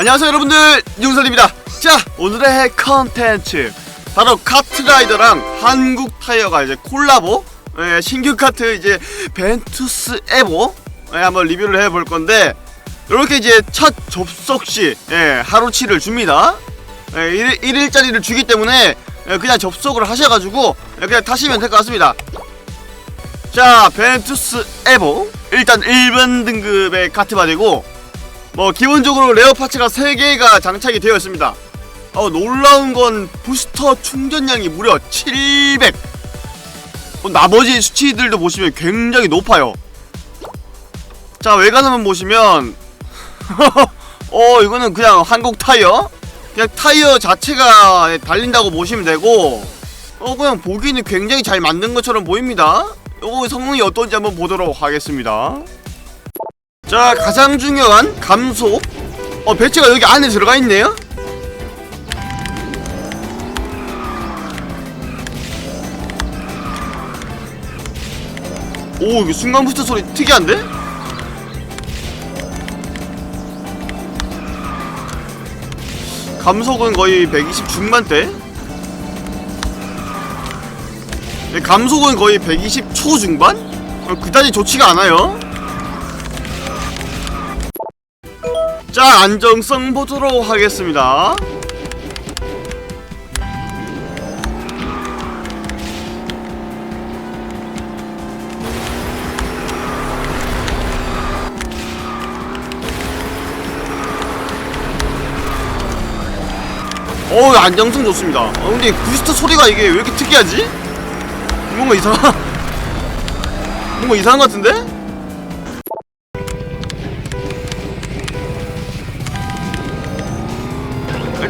안녕하세요 여러분들. 윤선입니다. 자 오늘의 컨텐츠 바로 카트라이더랑 한국 타이어가 이제 콜라보 예, 신규 카트 이제 벤투스 에보 예, 한번 리뷰를 해볼 건데 이렇게 이제 첫 접속 시 예, 하루치를 줍니다. 예, 1일, 1일짜리를 주기 때문에 예, 그냥 접속을 하셔가지고 예, 그냥 타시면 될 것 같습니다. 자 벤투스 에보. 일단 1번 등급의 카트바디고 뭐 기본적으로 레어 파츠가 3개가 장착이 되어 있습니다. 어, 놀라운 건 부스터 충전량이 무려 700 어, 나머지 수치들도 보시면 굉장히 높아요. 자 외관을 보시면 어 이거는 그냥 한국 타이어? 그냥 타이어 자체가 달린다고 보시면 되고 어 그냥 보기는 굉장히 잘 만든 것처럼 보입니다. 요거 성능이 어떤지 한번 보도록 하겠습니다 자 가장 중요한 감속 어 배치가 여기 안에 들어가 있네요 오 이거 순간 부스터 소리 특이한데? 감속은 거의 120 중반대 네, 감속은 거의 120 초 중반? 어, 그다지 좋지가 않아요 자 안정성 보도록 하겠습니다 어우 안정성 좋습니다 어 근데 부스터 소리가 이게 왜 이렇게 특이하지? 뭔가 이상 뭔가 이상한 것 같은데?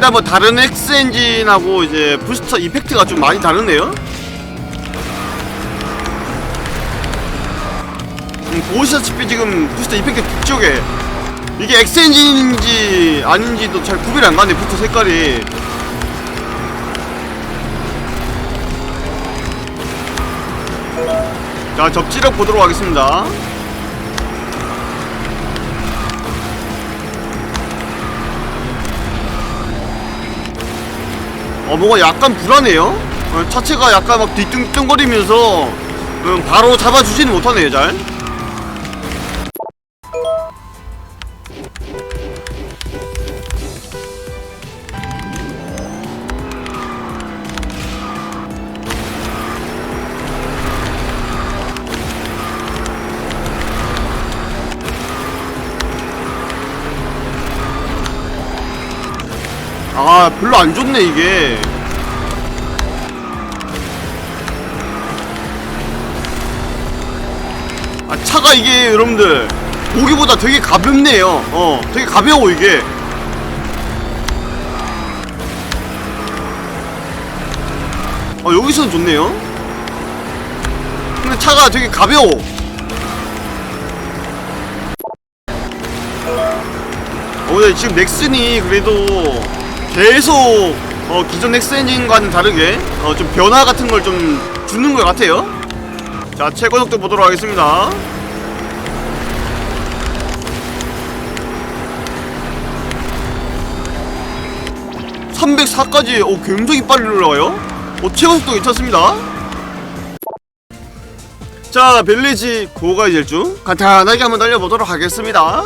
일단 뭐 다른 X 엔진하고 이제 부스터 이펙트가 좀 많이 다르네요. 음, 보시다시피 지금 부스터 이펙트 뒤쪽에 이게 X 엔진인지 아닌지도 잘 구별이 안 가네 부스터 색깔이. 자 접지력 보도록 하겠습니다. 어 뭔가 약간 불안해요? 어, 차체가 약간 막 뒤뚱뚱거리면서 음, 바로 잡아주지는 못하네요 잘 아 별로 안 좋네 이게. 아 차가 이게 여러분들 보기보다 되게 가볍네요. 어 되게 가벼워 이게. 어 여기서는 좋네요. 근데 차가 되게 가벼워. 어, 근데 지금 넥슨이 그래도 계속 어, 기존 넥스 엔진과는 다르게 어, 좀 변화 같은 걸 좀 주는 것 같아요. 자, 최고 속도 보도록 하겠습니다. (304까지) 오 굉장히 빨리 올라가요 오 최고 속도 괜찮습니다 자 벨리지 고가 이질중 간단하게 한번 달려보도록 하겠습니다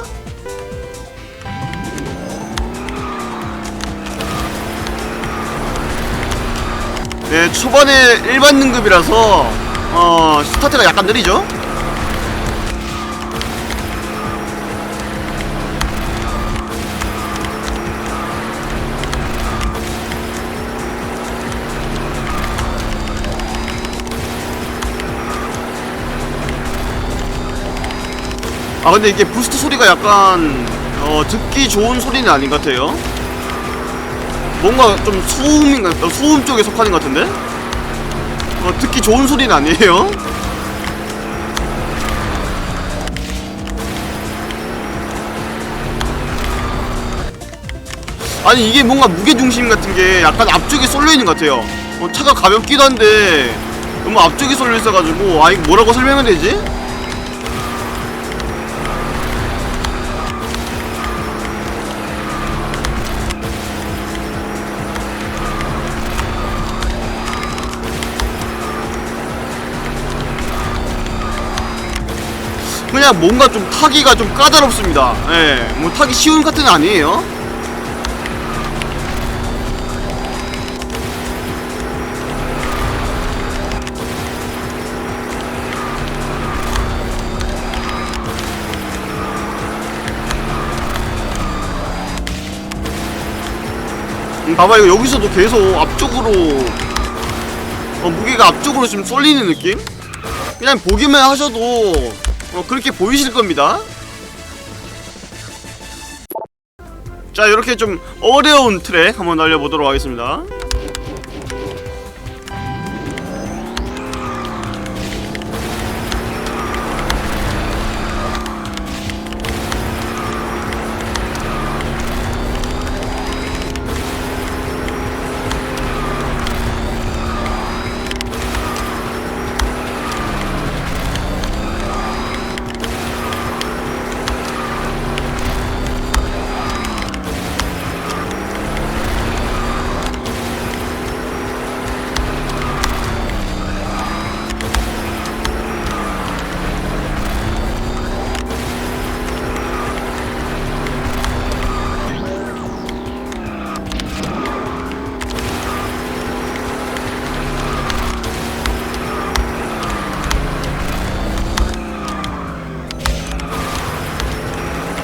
네, 초반에 일반 등급이라서 어, 스타트가 약간 느리죠? 아 근데 이게 부스트 소리가 약간 어, 듣기 좋은 소리는 아닌 것 같아요 뭔가 좀 소음인가 어, 소음 쪽에 속하는 것 같은데? 어, 듣기 좋은 소리는 아니에요? 아니 이게 뭔가 무게중심 같은 게 약간 앞쪽에 쏠려 있는 것 같아요. 어, 차가 가볍기도 한데 너무 앞쪽에 쏠려 있어가지고 아 이거 뭐라고 설명해야 되지? 그냥 뭔가 좀 타기가 좀 까다롭습니다. 예, 뭐 타기 쉬운 카트는 아니에요. 음, 봐봐 이거 여기서도 계속 앞쪽으로 어, 무게가 앞쪽으로 좀 쏠리는 느낌? 그냥 보기만 하셔도 어, 그렇게 보이실 겁니다. 자 이렇게 좀 어려운 트랙 한번 날려보도록 하겠습니다.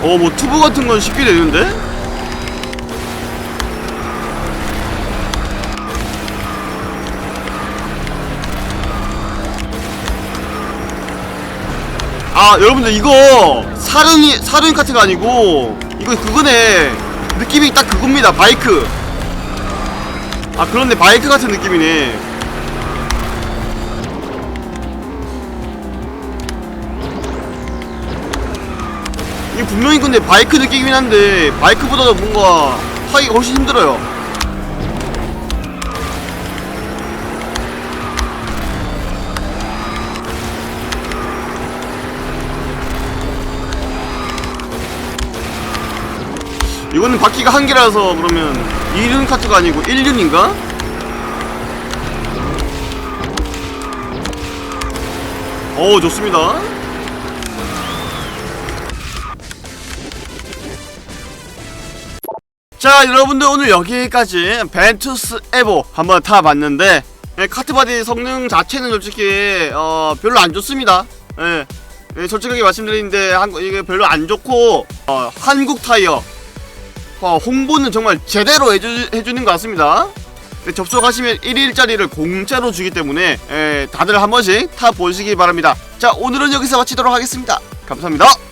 어 뭐 투브 같은 건 쉽게 되는데? 아 여러분들 이거 사륜이 사륜 카트가 아니고 이거 그거네. 느낌이 딱 그겁니다 바이크. 아 그런데 바이크 같은 느낌이네 분명히 근데 바이크 느낌이긴 한데 바이크보다도 뭔가 타기가 훨씬 힘들어요 이거는 바퀴가 한 개라서 그러면 2륜 카트가 아니고 1륜인가? 오 좋습니다 자 여러분들 오늘 여기까지 벤투스 에보 한번 타봤는데 예, 카트바디 성능 자체는 솔직히 어, 별로 안 좋습니다. 예, 예, 솔직하게 말씀드리는데 한, 이게 별로 안 좋고 어, 한국 타이어 어, 홍보는 정말 제대로 해주, 해주는 것 같습니다. 네, 접속하시면 1일짜리를 공짜로 주기 때문에 예, 다들 한 번씩 타보시기 바랍니다. 자 오늘은 여기서 마치도록 하겠습니다. 감사합니다